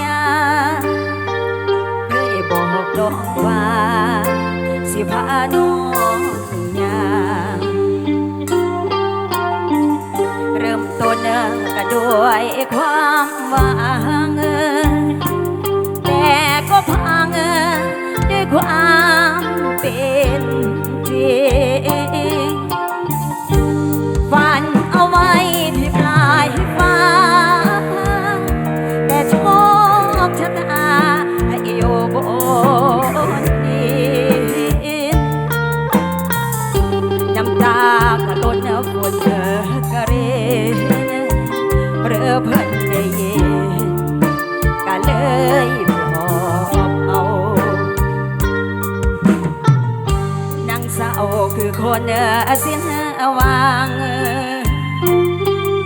ญาเคยบอกน้องว่า สิพาน้องยาเริ่มต้นก็ด้วยความหวังแต่ก็พังด้วยความเป็นจริง คนเออสิ้นวาง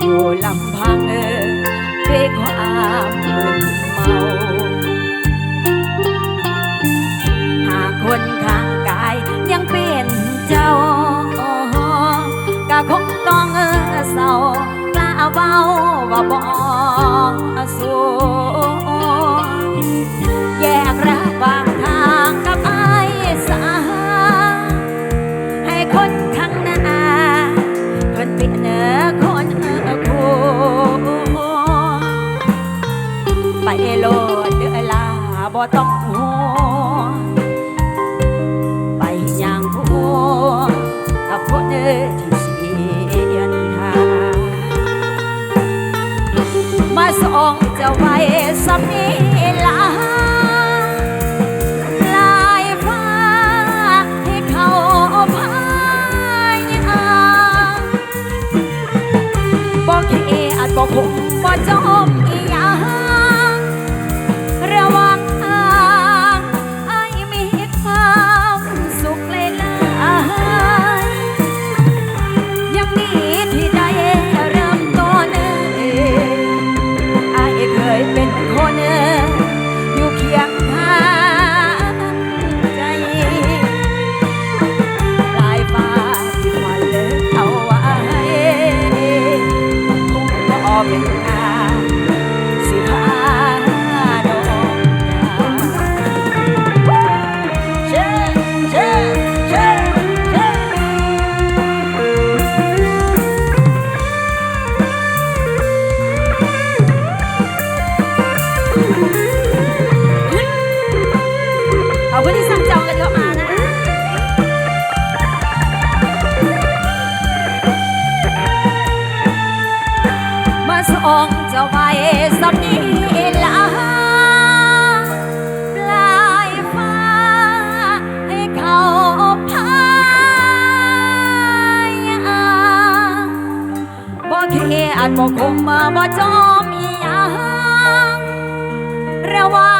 อยู่ลำพังเด้วยความมึนเมาหากคนข้างกายยังเป็นเจ้าก็คงต้องเศร้ากล้าเบาว่าบอกสู้ บ่ต้องห่วงไปอย่างผู้กับคนเออที่เสียนทางมาส่งเจะไว้สำนีลาลายฟ้าให้เขาพายางบอกเขียดบอกคงบอกจมอี สับนี้ลาปลายฟ้าให้เขาพายาบ่เขียดบ่คมบ่จอมอีหยังระวัง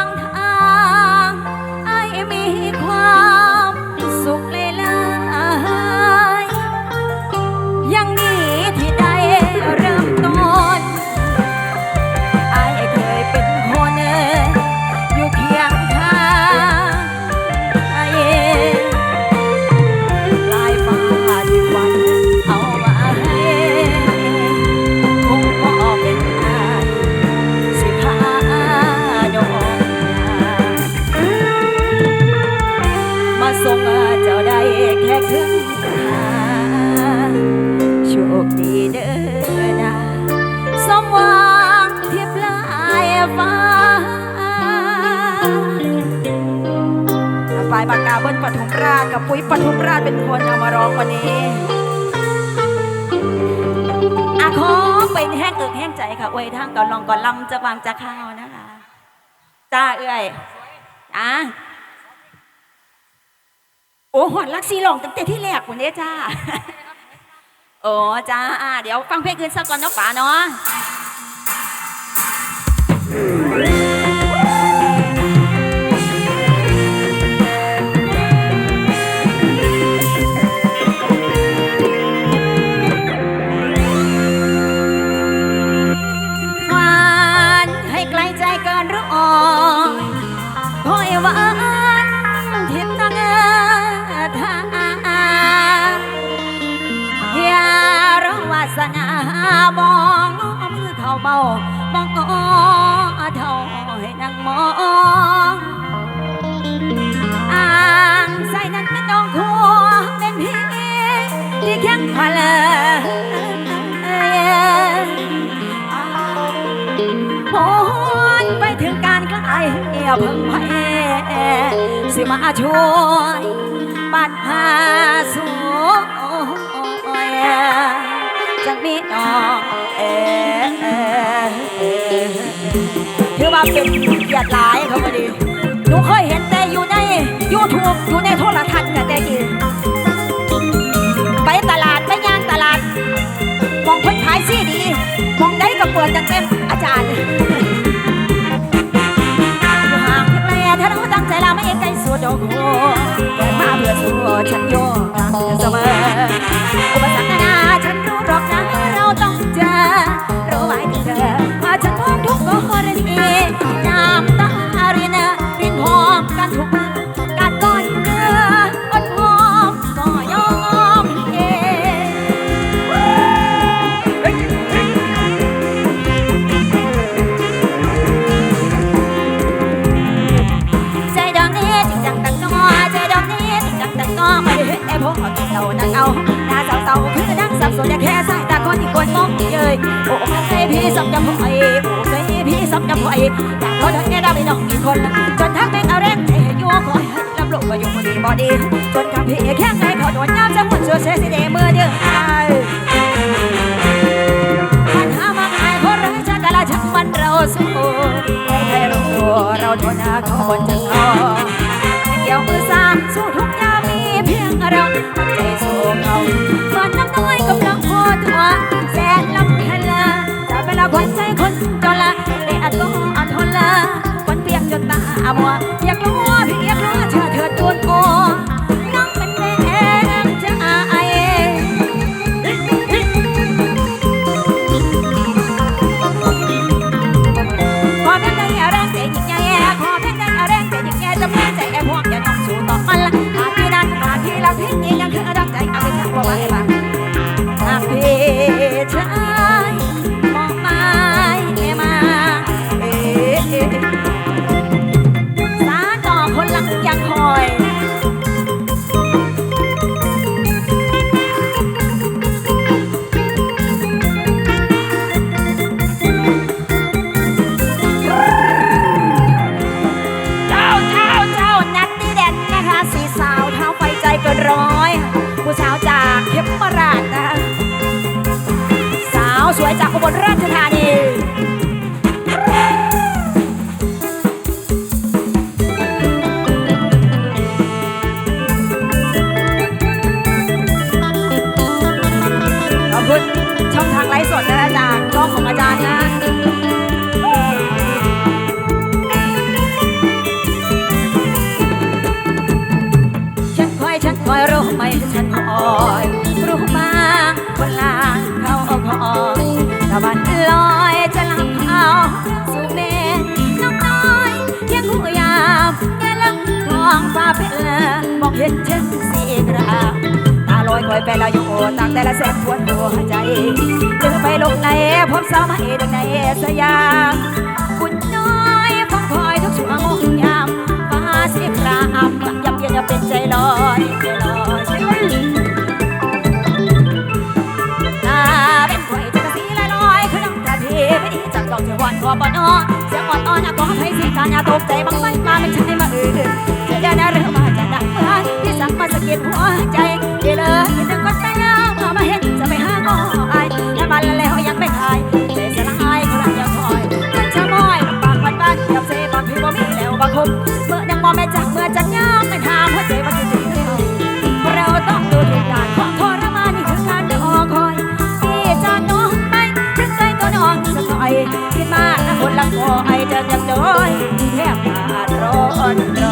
เป็นคนเอามาร้องวันนี้อาขอเป็นแห้งเอิกแห้งใจค่ะอวยทางก่อนลองก่อนลำจะวางจะข้าวนะคะจ้าเอ้ยอะโอ้หอดลักซีหลงตั้งแต่ที่แรกวันนี้จ้า โอ้จ้า เดี๋ยวฟังเพลงคืนสักก่อนเนาะป๋าเนาะ วานทิศทางทางอย่ารอวาสนามองมือเขาเบามองเท่ามองอ่างใส่นั้นเป็นน้องคัวเป็นพี่ที่แข็งพลยโหนไปถึงการใกล้เพิ่งไป สิมาช่วยปัดหาสูจังมีน้องเอถือว่าเป็นเกียรติหลายเขาพอดีหนูเคยเห็นแต่อยู่ใน YouTube อยู่ในโทรทัศน์แต่แต่กี้ไปตลาดไปย่างตลาด มองเพิ่นขายซี่ดี มองได้ก็เปิดจังเต็มอาจารย์ เสมอ อุปสรรคนานาฉันรู้หรอกนะเราต้องเจอรู้ไว้เธอว่าฉันพร้อมทุกกรณีน้ำตาเรินรินหอมกันทุก ยโอ้เคยพี่สับจำพ่อยโอ้เคยพี่สับจำพ่อยอยากเขาทั้งแง่ดำไม่น้องอีกคนจนทั้งแม่งเอาแรงใจให้ยั่วคอยลำลูกก็อยู่คนดีบอดีจนคำพี่แค่ไงเขาโดนย้ำจะหุ่นเชื่อเสียสิเดเมื่อเดือนปัญหามากมายคนรักจะกะละช่างมันเราสู้ใครรู้เราโดนหน้าเขาคนจะงอเกี่ยวมือสามสู้ทุกยามมีเพียงเราใจสู้เขาเหมือนน้ำน้อยกำลังพอตัว ส เป็นมองเห็นเช่นสีกราตาลอยคอยไปละอยู่ต่างแต่ละแสนปวดหัวใจเจอไปลงในพบสาวมาเอดังในสยามบุญน้อยฟังคอยทุกช่วงยามฟ้าสีครามยับเย็นยับเป็นใจลอยใจลอยใจลอยตาเป็นกล้วยจักรสีลอยลอยคือน้ำตาทีไม่ดีจากกองเสียงหวานกว่าปอนอ เสียงอ่อนอ่อนก็ให้สิการยาตกใจบางไฟมาเป็นฉันมาเออจอได้นะเรื่องมาจะดักเมื่อที่สั่งมาสะกิดหัวใจเดี๋ยวเลยคิดถึงคนใจยาวพอมาเห็นจะไปหาก็อายแล้วมันแล้วยังไม่ขายเสียสลายก็ลังยังคอยมันชะม้อยลำบากวันบ้านกับเซบางพี่บ่มีแล้วบางคมเมื่อยังมองแม่จักเมื่อ ข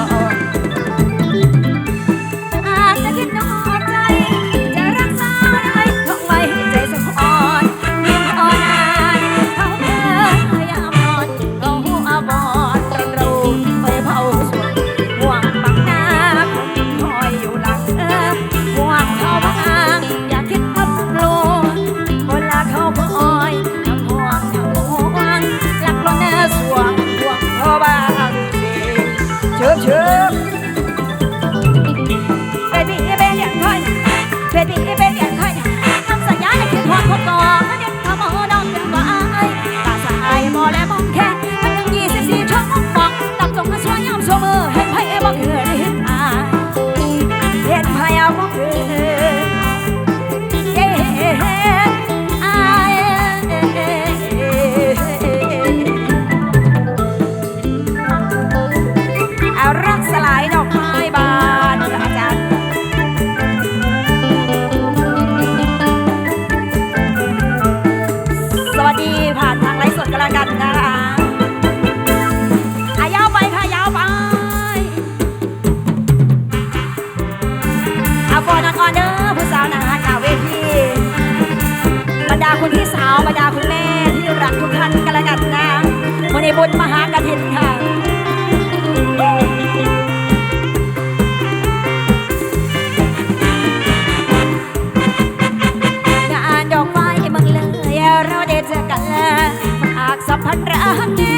บนมหากถินค่ะงานดอกไม้มืองเลยเราได้เจอกันมาอากสัมพันธ์รักแน่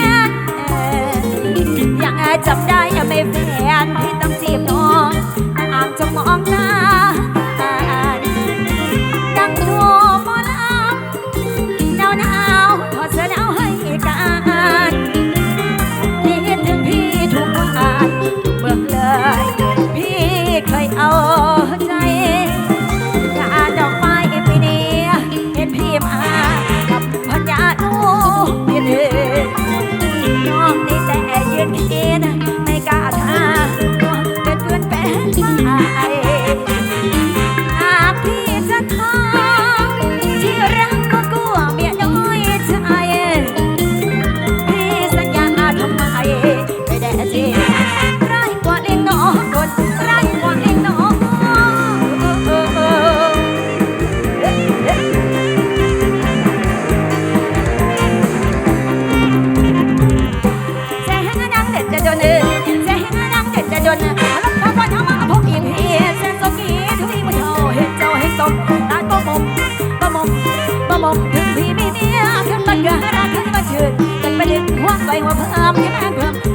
ยังจำได้ brinquedo หัาไปว่าเพิ่มยังเพิ่ม